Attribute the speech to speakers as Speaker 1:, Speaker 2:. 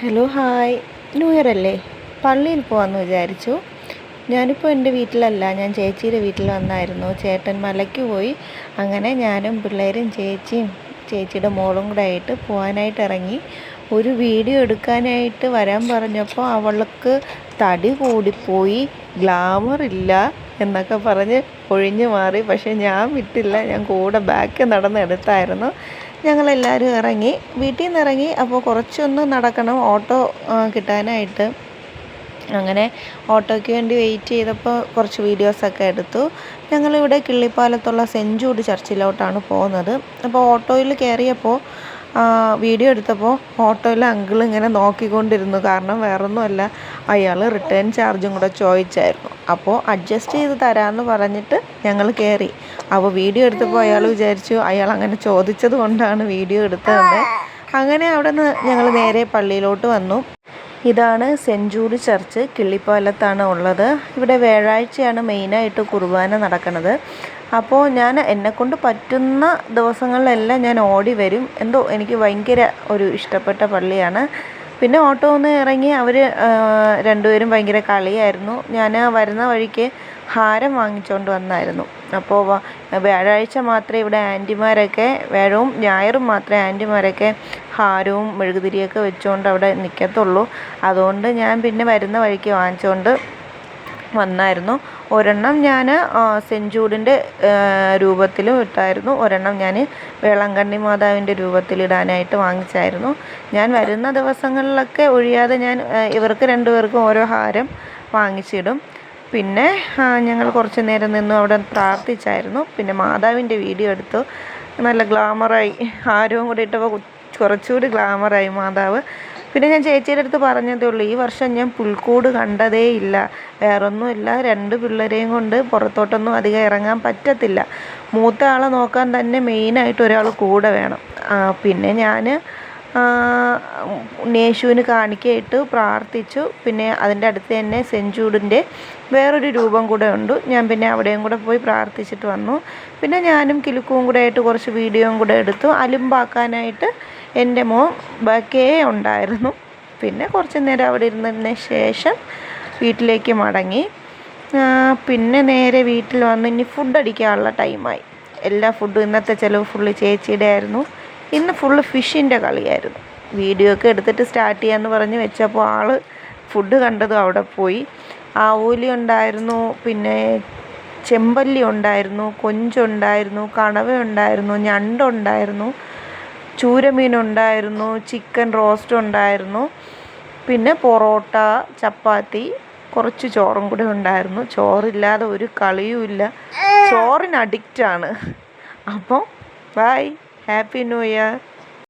Speaker 1: Hello hi new year അല്ലേ? പള്ളിയിൽ പോകാമെന്ന് വിചാരിച്ചു. ഞാനിപ്പോൾ എന്റെ വീട്ടിലല്ല. ഞാൻ ചേച്ചിയുടെ വീട്ടിൽ വന്നായിരുന്നു. ചേട്ടൻ മലയ്ക്ക് പോയി. അങ്ങനെ ഞാനും പിള്ളേരും ചേച്ചിയും ചേച്ചിയുടെ മോളും കൂടെ ആയിട്ട് പോകാനായിട്ട് ഇറങ്ങി. ഒരു വീഡിയോ എടുക്കാനായിട്ട് വരാൻ പറഞ്ഞപ്പോൾ അവൾക്ക് തടി കൂടിപ്പോയി. ഗ്ലാമർ ഇല്ല എന്നൊക്കെ പറഞ്ഞ് ഒഴിഞ്ഞു മാറി. പക്ഷേ ഞാൻ വിട്ടില്ല. ഞാൻ കൂടെ ബാക്ക് നടന്ന് എടുത്തായിരുന്നു. ഞങ്ങളെല്ലാവരും ഇറങ്ങി. വീട്ടിൽ നിന്ന് ഇറങ്ങി. അപ്പോൾ കുറച്ചൊന്ന് നടക്കണം ഓട്ടോ കിട്ടാനായിട്ട്. അങ്ങനെ ഓട്ടോയ്ക്ക് വേണ്ടി വെയിറ്റ് ചെയ്തപ്പോൾ കുറച്ച് വീഡിയോസൊക്കെ എടുത്തു. ഞങ്ങളിവിടെ കിള്ളിപ്പാലത്തുള്ള സെഞ്ചൂട് ചർച്ചിലോട്ടാണ് പോകുന്നത്. അപ്പോൾ ഓട്ടോയിൽ കയറിയപ്പോൾ വീഡിയോ എടുത്തപ്പോൾ ഓട്ടോയിലെ അങ്കിൾ ഇങ്ങനെ നോക്കിക്കൊണ്ടിരുന്നു. കാരണം വേറൊന്നുമല്ല അയാൾ റിട്ടേൺ ചാർജും കൂടെ ചോദിച്ചായിരുന്നു. അപ്പോൾ അഡ്ജസ്റ്റ് ചെയ്ത് തരാമെന്ന് പറഞ്ഞിട്ട് ഞങ്ങൾ കയറി അപ്പോൾ വീഡിയോ എടുത്തപ്പോൾ അയാൾ വിചാരിച്ചു അയാൾ അങ്ങനെ ചോദിച്ചത് കൊണ്ടാണ് വീഡിയോ എടുത്തതെന്ന്. അങ്ങനെ അവിടെ നിന്ന് ഞങ്ങൾ നേരെ പള്ളിയിലോട്ട് വന്നു. ഇതാണ് ജൂഡ് ചർച്ച് കിള്ളിപ്പാലത്താണ് ഉള്ളത്. ഇവിടെ വ്യാഴാഴ്ചയാണ് മെയിനായിട്ട് കുർബാന നടക്കുന്നത്. അപ്പോൾ ഞാൻ എന്നെക്കൊണ്ട് പറ്റുന്ന ദിവസങ്ങളിലെല്ലാം ഞാൻ ഓടി വരും. എന്തോ എനിക്ക് ഭയങ്കര ഒരു ഇഷ്ടപ്പെട്ട പള്ളിയാണ്. പിന്നെ ഓട്ടോ ഒന്ന് ഇറങ്ങി അവർ രണ്ടുപേരും ഭയങ്കര കളിയായിരുന്നു. ഞാൻ വരുന്ന വഴിക്ക് ഹാരം വാങ്ങിച്ചുകൊണ്ട് വന്നായിരുന്നു. അപ്പോൾ വ്യാഴാഴ്ച മാത്രമേ ഇവിടെ ആന്റിമാരൊക്കെ വേഴവും ഞായറും മാത്രമേ ആന്റിമാരൊക്കെ ഹാരവും മെഴുകുതിരിയൊക്കെ വെച്ചുകൊണ്ട് അവിടെ നിൽക്കത്തുള്ളൂ അതുകൊണ്ട് ഞാൻ പിന്നെ വരുന്ന വഴിക്ക് വാങ്ങിച്ചുകൊണ്ട് വന്നായിരുന്നു. ഒരെണ്ണം ഞാൻ സെഞ്ചൂടിന്റെ രൂപത്തിലും ഇട്ടായിരുന്നു. ഒരെണ്ണം ഞാൻ വേളാങ്കണ്ണി മാതാവിന്റെ രൂപത്തിലിടാനായിട്ട് വാങ്ങിച്ചായിരുന്നു. ഞാൻ വരുന്ന ദിവസങ്ങളിലൊക്കെ ഒഴിയാതെ ഞാൻ ഇവർക്ക് രണ്ടുപേർക്കും ഓരോ ഹാരം വാങ്ങിച്ചിടും. പിന്നെ ഞങ്ങൾ കുറച്ച് നേരം നിന്നു അവിടെ പ്രാർത്ഥിച്ചായിരുന്നു. പിന്നെ മാതാവിന്റെ വീഡിയോ എടുത്തു. നല്ല ഗ്ലാമറായി. ഹാരവും കൂടി ഇട്ടപ്പോൾ കുറച്ചുകൂടി ഗ്ലാമറായി മാതാവ്. പിന്നെ ഞാൻ ചേച്ചിയുടെ അടുത്ത് പറഞ്ഞതേ ഉള്ളൂ ഈ വർഷം ഞാൻ പുൽക്കൂട് കണ്ടതേ ഇല്ല. വേറൊന്നുമില്ല രണ്ട് പിള്ളേരെയും കൊണ്ട് പുറത്തോട്ടൊന്നും അധികം ഇറങ്ങാൻ പറ്റത്തില്ല. മൂത്ത ആളെ നോക്കാൻ തന്നെ മെയിനായിട്ട് ഒരാൾ കൂടെ വേണം. പിന്നെ ഞാൻ യേശുവിന് കാണിക്കയിട്ട് പ്രാർത്ഥിച്ചു. പിന്നെ അതിന്റെ അടുത്ത് തന്നെ ജൂഡിന്റെ വേറൊരു രൂപം കൂടെ ഉണ്ട്. ഞാൻ പിന്നെ അവിടെയും കൂടെ പോയി പ്രാർത്ഥിച്ചിട്ട് വന്നു. പിന്നെ ഞാനും കിലുക്കും കൂടെ ആയിട്ട് കുറച്ച് വീഡിയോയും കൂടെ എടുത്തു. അലുമ്പാക്കാനായിട്ട് എന്റെ മോൻ ബാക്കേ ഉണ്ടായിരുന്നു. പിന്നെ കുറച്ച് നേരം അവിടെ ഇരുന്നതിന് ശേഷം വീട്ടിലേക്ക് മടങ്ങി. പിന്നെ നേരെ വീട്ടിൽ വന്ന്. ഇനി ഫുഡ് അടിക്കാനുള്ള ടൈമായി എല്ലാ ഫുഡും ഇന്നത്തെ ചിലവ് ഫുള്ള് ചേച്ചിയുടെ ആയിരുന്നു ഇന്ന് ഫുള്ള് ഫിഷിന്റെ കളിയായിരുന്നു. വീഡിയോ ഒക്കെ എടുത്തിട്ട് സ്റ്റാർട്ട് ചെയ്യാമെന്ന് പറഞ്ഞ് വെച്ചപ്പോൾ ആൾ ഫുഡ് കണ്ടതും അവിടെ പോയി. ആ ആവൂലി ഉണ്ടായിരുന്നു പിന്നെ ചെമ്പല്ലി ഉണ്ടായിരുന്നു കൊഞ്ചുണ്ടായിരുന്നു കണവ ഉണ്ടായിരുന്നു ഞണ്ടുണ്ടായിരുന്നു ചൂരമീനുണ്ടായിരുന്നു ചിക്കൻ റോസ്റ്റ് ഉണ്ടായിരുന്നു പിന്നെ പൊറോട്ട ചപ്പാത്തി കുറച്ച് ചോറും കൂടെ ഉണ്ടായിരുന്നു. ചോറില്ലാതെ ഒരു കളിയുമില്ല ചോറിന് അഡിക്റ്റാണ് അപ്പോൾ ബൈ ഹാപ്പി ന്യൂ ഇയർ